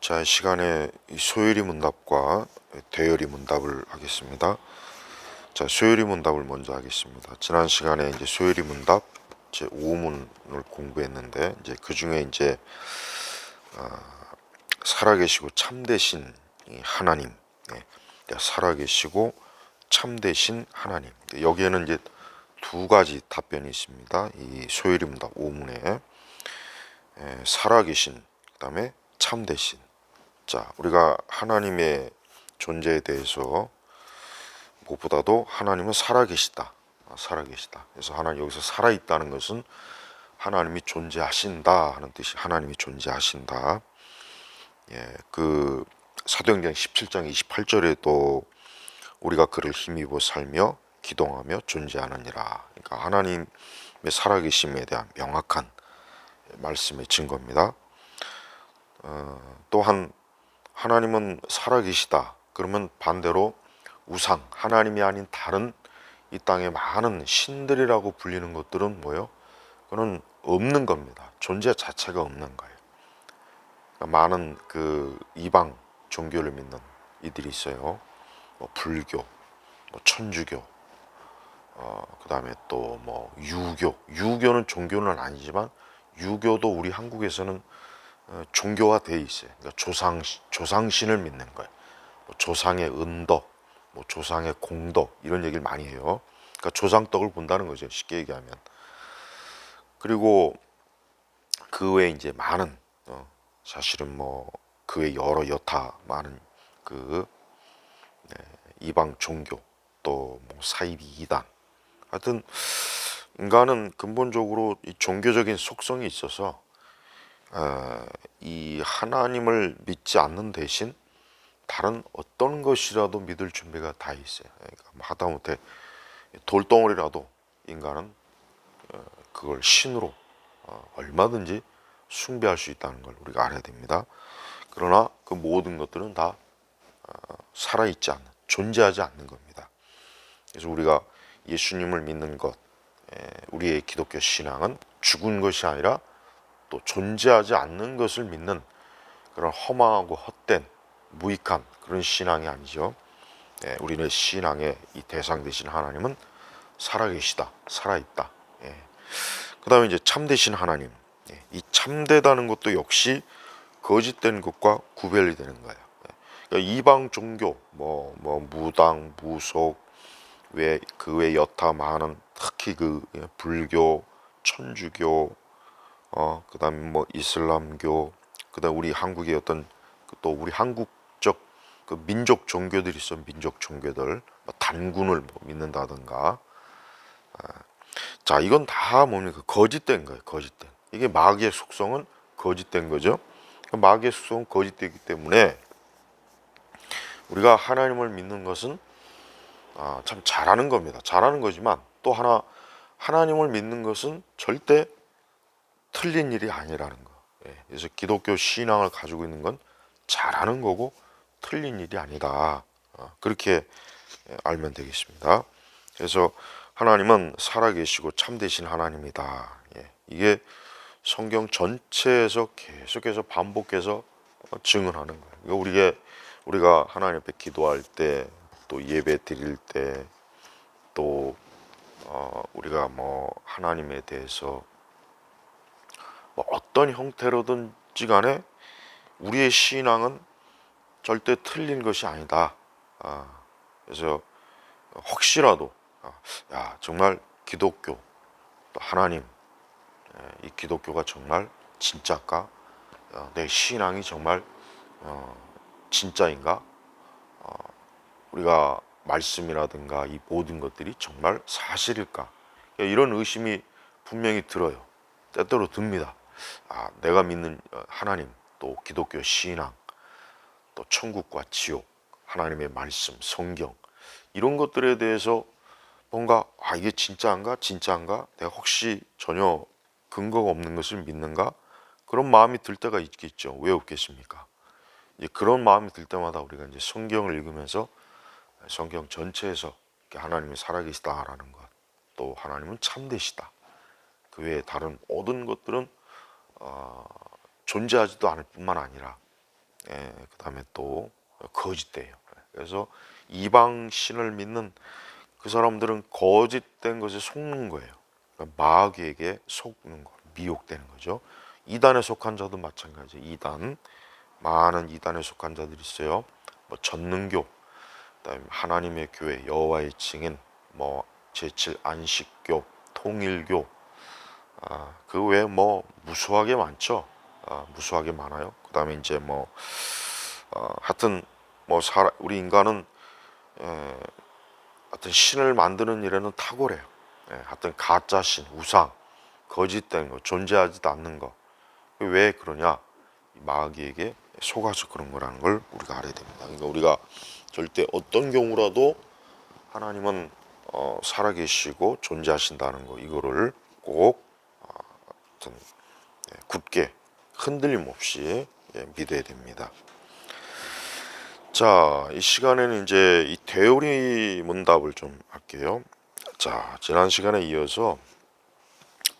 자, 이 시간에 이 소요리 문답과 대열이 문답을 하겠습니다. 자, 소요리 문답을 먼저 하겠습니다. 지난 시간에 이제 소요리 문답 제 5문을 공부했는데 이제 그 중에 이제 아, 살아계시고 참되신 이 하나님, 네, 살아계시고 참되신 하나님. 여기에는 이제 두 가지 답변이 있습니다. 이 소요리 문답 5문에 에, 살아계신 그다음에 참되신. 자, 우리가 하나님의 존재에 대해서 무엇보다도 하나님은 살아계시다. 아, 살아계시다. 그래서 하나님 여기서 살아있다는 것은 하나님이 존재하신다 하는 뜻이 하나님이 존재하신다. 예, 그 사도행전 17장 28절에도 우리가 그를 힘입어 살며 기동하며 존재하느니라. 그러니까 하나님의 살아계심에 대한 명확한 말씀의 증거입니다. 어, 또한 하나님은 살아계시다. 그러면 반대로 우상, 하나님이 아닌 다른 이 땅의 많은 신들이라고 불리는 것들은 뭐요? 그는 없는 겁니다. 존재 자체가 없는 거예요. 그러니까 많은 그 이방 종교를 믿는 이들이 있어요. 뭐 불교, 뭐 천주교, 어, 그 다음에 또 뭐 유교. 유교는 종교는 아니지만 유교도 우리 한국에서는 어, 종교화돼 있어요. 그러니까 조상 조상신을 믿는 거예요. 뭐 조상의 은덕, 뭐 조상의 공덕 이런 얘기를 많이 해요. 그러니까 조상덕을 본다는 거죠. 쉽게 얘기하면. 그리고 그 외에 이제 많은 어, 사실은 뭐 그 외 여러 여타 많은 그 네, 이방 종교 또 뭐 사이비 이단 하여튼 인간은 근본적으로 이 종교적인 속성이 있어서 어, 이 하나님을 믿지 않는 대신 다른 어떤 것이라도 믿을 준비가 다 있어요. 그러니까 하다못해 돌덩어리라도 인간은 어, 그걸 신으로 어, 얼마든지 숭배할 수 있다는 걸 우리가 알아야 됩니다. 그러나 그 모든 것들은 다 어, 살아있지 않는, 존재하지 않는 겁니다. 그래서 우리가 예수님을 믿는 것, 우리의 기독교 신앙은 죽은 것이 아니라 또 존재하지 않는 것을 믿는 그런 허망하고 헛된 무익한 그런 신앙이 아니죠. 예, 우리는 신앙의 이 대상 되신 하나님은 살아계시다, 살아있다. 예. 그 다음에 이제 참되신 하나님. 예, 이 참되다는 것도 역시 거짓된 것과 구별이 되는 거예요. 예. 그러니까 이방 종교, 뭐, 뭐, 무당, 무속, 왜, 그 외 여타 많은 특히 그 예, 불교, 천주교, 어, 그 다음에 뭐 이슬람교, 그 다음 우리 한국의 어떤 그또 우리 한국적 그 민족 종교들이 있어 민족 종교들. 뭐 단군을 뭐 믿는다든가. 아, 자 이건 다 뭡니까 거짓된 거예요 거짓된. 이게 마귀의 속성은 거짓된 거죠. 그 마귀의 속성은 거짓되기 때문에 우리가 하나님을 믿는 것은 아, 참 잘하는 겁니다. 잘하는 거지만 또 하나 하나님을 믿는 것은 절대 틀린 일이 아니라는 거 예, 그래서 기독교 신앙을 가지고 있는 건 잘하는 거고 틀린 일이 아니다. 어, 그렇게 예, 알면 되겠습니다. 그래서 하나님은 살아계시고 참되신 하나님이다. 예, 이게 성경 전체에서 계속해서 반복해서 어, 증언하는 거예요. 우리가 우리가 하나님 앞에 기도할 때, 또 예배 드릴 때, 또 어, 우리가 뭐 하나님에 대해서 뭐 어떤 형태로든지 간에 우리의 신앙은 절대 틀린 것이 아니다. 아, 그래서 혹시라도 아, 야 정말 기독교 또 하나님 예, 이 기독교가 정말 진짜일까? 어, 내 신앙이 정말 어, 진짜인가? 어, 우리가 말씀이라든가 이 모든 것들이 정말 사실일까? 이런 의심이 분명히 들어요. 때때로 듭니다. 아, 내가 믿는 어, 하나님 또 기독교 신앙, 또 천국과 지옥, 하나님의 말씀, 성경 이런 것들에 대해서 뭔가 아 이게 진짜인가? 진짜인가? 내가 혹시 전혀 근거가 없는 것을 믿는가? 그런 마음이 들 때가 있겠죠. 왜 없겠습니까? 이제 그런 마음이 들 때마다 우리가 이제 성경을 읽으면서 성경 전체에서 하나님이 살아계시다라는 것 또 하나님은 참되시다. 그 외에 다른 모든 것들은 어, 존재하지도 않을 뿐만 아니라 예, 그다음에 또 거짓돼요. 그래서 이방 신을 믿는 그 사람들은 거짓된 것에 속는 거예요. 그러니까 마귀에게 속는 거, 미혹되는 거죠. 이단에 속한 자도 마찬가지. 이단 많은 이단에 속한 자들이 있어요. 뭐 전능교, 그다음에 하나님의 교회, 여호와의 증인, 뭐 제7 안식교, 통일교, 아, 그 외에 뭐 무수하게 많죠. 아, 무수하게 많아요. 그다음에 이제 뭐 어, 하여튼 뭐 사람 우리 인간은 에, 하여튼 신을 만드는 일에는 탁월해요. 예, 하여튼 가짜 신, 우상, 거짓된 거, 존재하지도 않는 거. 왜 그러냐? 이 마귀에게 속아서 그런 거라는 걸 우리가 알아야 됩니다. 그러니까 우리가 절대 어떤 경우라도 하나님은 어, 살아계시고 존재하신다는 거 이거를 꼭 어, 하여튼 예, 굳게 흔들림 없이 예, 믿어야 됩니다. 자, 이 시간에는 이제 이 대오리 문답을 좀 할게요. 자, 지난 시간에 이어서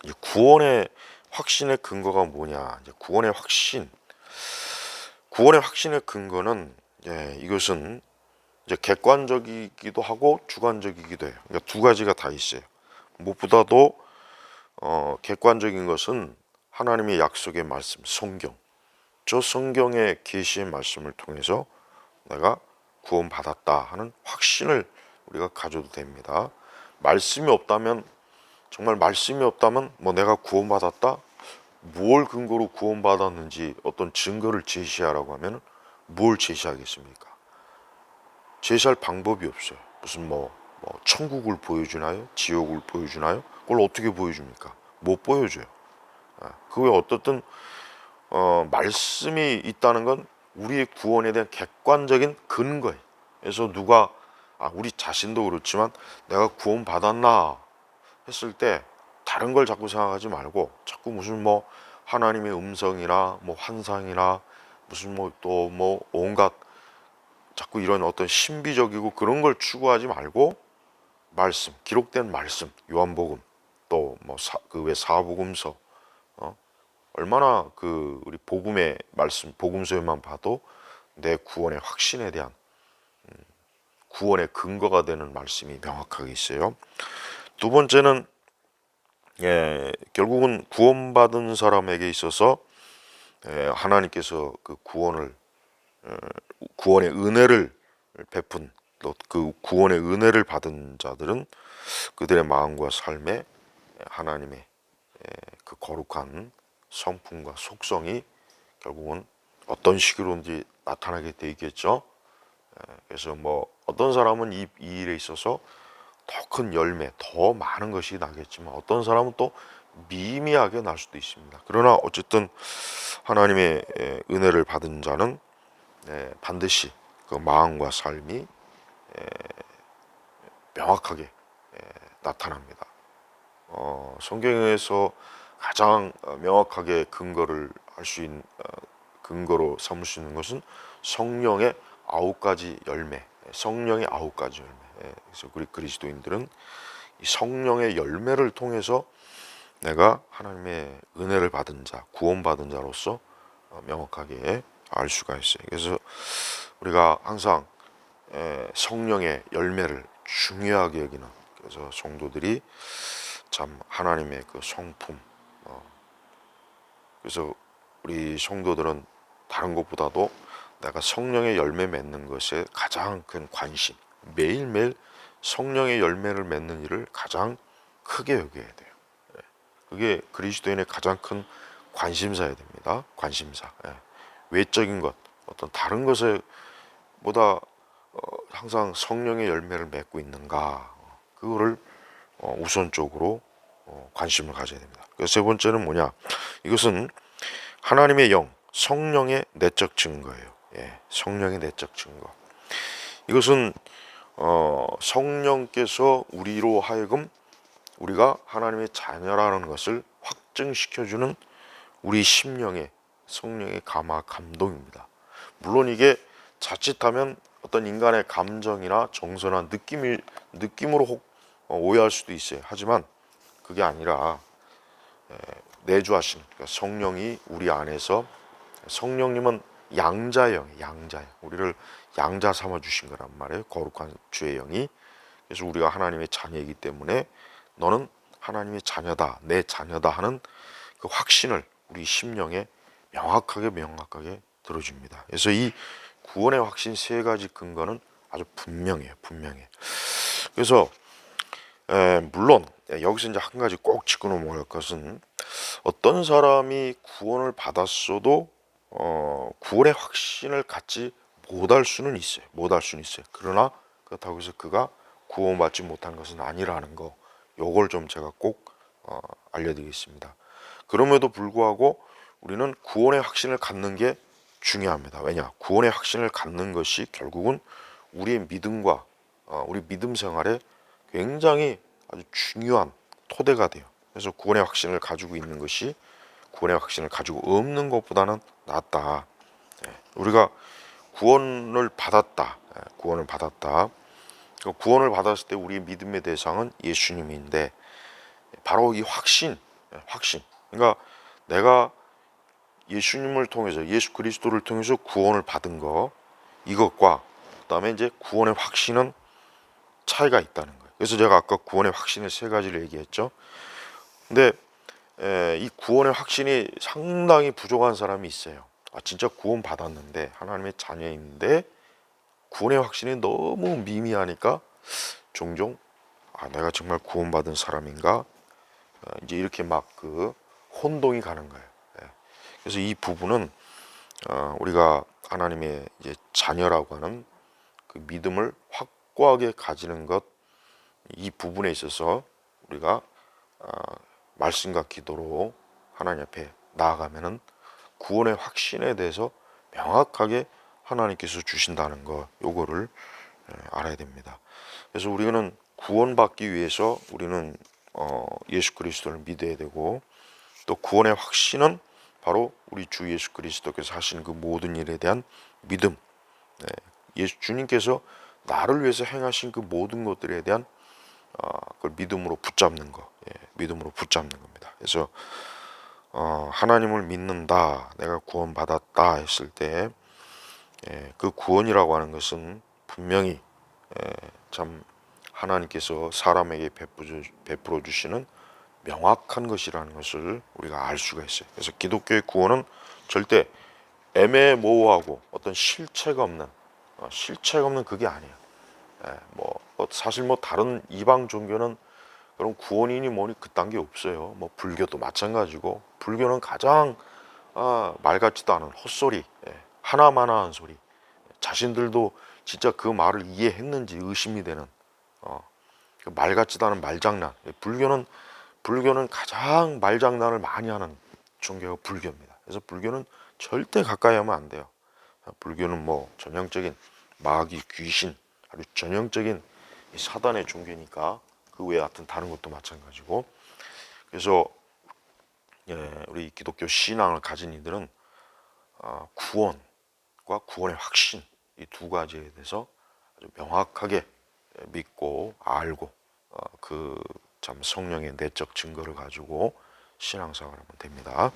이 구원의 확신의 근거가 뭐냐? 구원의 확신. 구원의 확신의 근거는 예, 이것은 이제 객관적이기도 하고 주관적이기도 해요. 그러니까 두 가지가 다 있어요. 무엇보다도 어, 객관적인 것은 하나님의 약속의 말씀, 성경. 저 성경의 계시의 말씀을 통해서 내가 구원받았다 하는 확신을 우리가 가져도 됩니다. 말씀이 없다면 정말 말씀이 없다면 뭐 내가 구원받았다 뭘 근거로 구원받았는지 어떤 증거를 제시하라고 하면 뭘 제시하겠습니까? 제시할 방법이 없어요. 무슨 뭐, 뭐 천국을 보여주나요? 지옥을 보여주나요? 그걸 어떻게 보여줍니까? 못 보여줘요. 아, 그게 어떻든 어, 말씀이 있다는 건 우리의 구원에 대한 객관적인 근거예요. 그래서 누가 아, 우리 자신도 그렇지만 내가 구원 받았나 했을 때 다른 걸 자꾸 생각하지 말고 자꾸 무슨 뭐 하나님의 음성이나 뭐 환상이나 무슨 뭐 또뭐 온갖 자꾸 이런 어떤 신비적이고 그런 걸 추구하지 말고 말씀 기록된 말씀 요한복음 또 뭐 그외 사복음서 어? 얼마나 그 우리 복음의 말씀 복음서에만 봐도 내 구원의 확신에 대한 음, 구원의 근거가 되는 말씀이 명확하게 있어요. 두 번째는 예, 결국은 구원받은 사람에게 있어서 예, 하나님께서 그 구원을 어, 구원의 은혜를 베푼 또 그 구원의 은혜를 받은 자들은 그들의 마음과 삶에 하나님의 예, 그 거룩한 성품과 속성이 결국은 어떤 식으로든지 나타나게 돼 있겠죠. 예, 그래서 뭐 어떤 사람은 이, 이 일에 있어서 더 큰 열매, 더 많은 것이 나겠지만 어떤 사람은 또 미미하게 날 수도 있습니다. 그러나 어쨌든 하나님의 예, 은혜를 받은 자는 예, 반드시 그 마음과 삶이 예, 명확하게 예, 나타납니다. 어, 성경에서 가장 어, 명확하게 근거를 할 수 있는 어, 근거로 삼을 수 있는 것은 성령의 아홉 가지 열매, 성령의 아홉 가지 열매. 예, 그래서 우리 그리스도인들은 이 성령의 열매를 통해서 내가 하나님의 은혜를 받은 자, 구원받은 자로서 어, 명확하게 알 수가 있어요. 그래서 우리가 항상 예, 성령의 열매를 중요하게 여기는 그래서 성도들이 참 하나님의 그 성품 어, 그래서 우리 성도들은 다른 것보다도 내가 성령의 열매 맺는 것에 가장 큰 관심 매일매일 성령의 열매를 맺는 일을 가장 크게 여겨야 돼요. 예. 그게 그리스도인의 가장 큰 관심사야 됩니다. 관심사. 예. 외적인 것, 어떤 다른 것에 보다 어, 항상 성령의 열매를 맺고 있는가 그거를 어, 우선적으로 어, 관심을 가져야 됩니다. 세 번째는 뭐냐? 이것은 하나님의 영, 성령의 내적 증거예요. 예, 성령의 내적 증거. 이것은 어, 성령께서 우리로 하여금 우리가 하나님의 자녀라는 것을 확증시켜주는 우리 심령의 성령의 감화 감동입니다. 물론 이게 자칫하면 어떤 인간의 감정이나 정서나 느낌이 느낌으로 혹 어, 오해할 수도 있어요. 하지만 그게 아니라 내주하신 그러니까 성령이 우리 안에서 성령님은 양자형, 양자형. 우리를 양자 삼아 주신 거란 말이에요. 거룩한 주의 영이. 그래서 우리가 하나님의 자녀이기 때문에 너는 하나님의 자녀다, 내 자녀다 하는 그 확신을 우리 심령에 명확하게 명확하게 들어줍니다. 그래서 이 구원의 확신 세 가지 근거는 아주 분명해요, 분명해. 그래서 에, 물론 예, 여기서 이제 한 가지 꼭 짚고 넘어갈 것은 어떤 사람이 구원을 받았어도 어, 구원의 확신을 갖지 못할 수는 있어요. 못할 수는 있어요. 그러나 그렇다고 해서 그가 구원받지 못한 것은 아니라는 거. 요걸 좀 제가 꼭 어, 알려드리겠습니다. 그럼에도 불구하고 우리는 구원의 확신을 갖는 게 중요합니다. 왜냐? 구원의 확신을 갖는 것이 결국은 우리의 믿음과 어, 우리 믿음 생활에 굉장히 아주 중요한 토대가 돼요. 그래서 구원의 확신을 가지고 있는 것이 구원의 확신을 가지고 없는 것보다는 낫다. 예, 우리가 구원을 받았다. 예, 구원을 받았다. 그 구원을 받았을 때 우리의 믿음의 대상은 예수님인데 바로 이 확신, 예, 확신. 그러니까 내가 예수님을 통해서 예수 그리스도를 통해서 구원을 받은 거 이것과 그다음에 이제 구원의 확신은 차이가 있다는 거예요. 그래서 제가 아까 구원의 확신의 세 가지를 얘기했죠. 근데 에, 이 구원의 확신이 상당히 부족한 사람이 있어요. 아 진짜 구원 받았는데 하나님의 자녀인데 구원의 확신이 너무 미미하니까 종종 아 내가 정말 구원받은 사람인가 어, 이제 이렇게 막 그 혼동이 가는 거예요. 예. 그래서 이 부분은 어, 우리가 하나님의 이제 자녀라고 하는 그 믿음을 확고하게 가지는 것 이 부분에 있어서 우리가 어, 말씀과 기도로 하나님 앞에 나아가면은 구원의 확신에 대해서 명확하게 하나님께서 주신다는 거 요거를 에, 알아야 됩니다. 그래서 우리는 구원받기 위해서 우리는 어, 예수 그리스도를 믿어야 되고 또 구원의 확신은 바로 우리 주 예수 그리스도께서 하신 그 모든 일에 대한 믿음. 네, 예수 주님께서 나를 위해서 행하신 그 모든 것들에 대한 어, 그걸 믿음으로 붙잡는 거, 예, 믿음으로 붙잡는 겁니다. 그래서 어, 하나님을 믿는다, 내가 구원받았다 했을 때, 예, 그 구원이라고 하는 것은 분명히 예, 참 하나님께서 사람에게 베풀어, 주시는 명확한 것이라는 것을 우리가 알 수가 있어요. 그래서 기독교의 구원은 절대 애매모호하고 어떤 실체가 없는 어, 실체가 없는 그게 아니에요. 예, 뭐 어, 사실 뭐 다른 이방 종교는 그런 구원이니 뭐니 그딴 게 없어요. 뭐 불교도 마찬가지고 불교는 가장 아, 말 같지도 않은 헛소리, 예, 하나마나한 소리. 자신들도 진짜 그 말을 이해했는지 의심이 되는 어, 그 말 같지도 않은 말장난. 예, 불교는 불교는 가장 말장난을 많이 하는 종교가 불교입니다. 그래서 불교는 절대 가까이 하면 안 돼요. 불교는 뭐 전형적인 마귀, 귀신, 아주 전형적인 이 사단의 종교니까 그 외에 하여튼 다른 것도 마찬가지고 그래서 예, 우리 기독교 신앙을 가진 이들은 어, 구원과 구원의 확신 이 두 가지에 대해서 아주 명확하게 믿고 알고 어, 그 참 성령의 내적 증거를 가지고 신앙생활 하면 됩니다.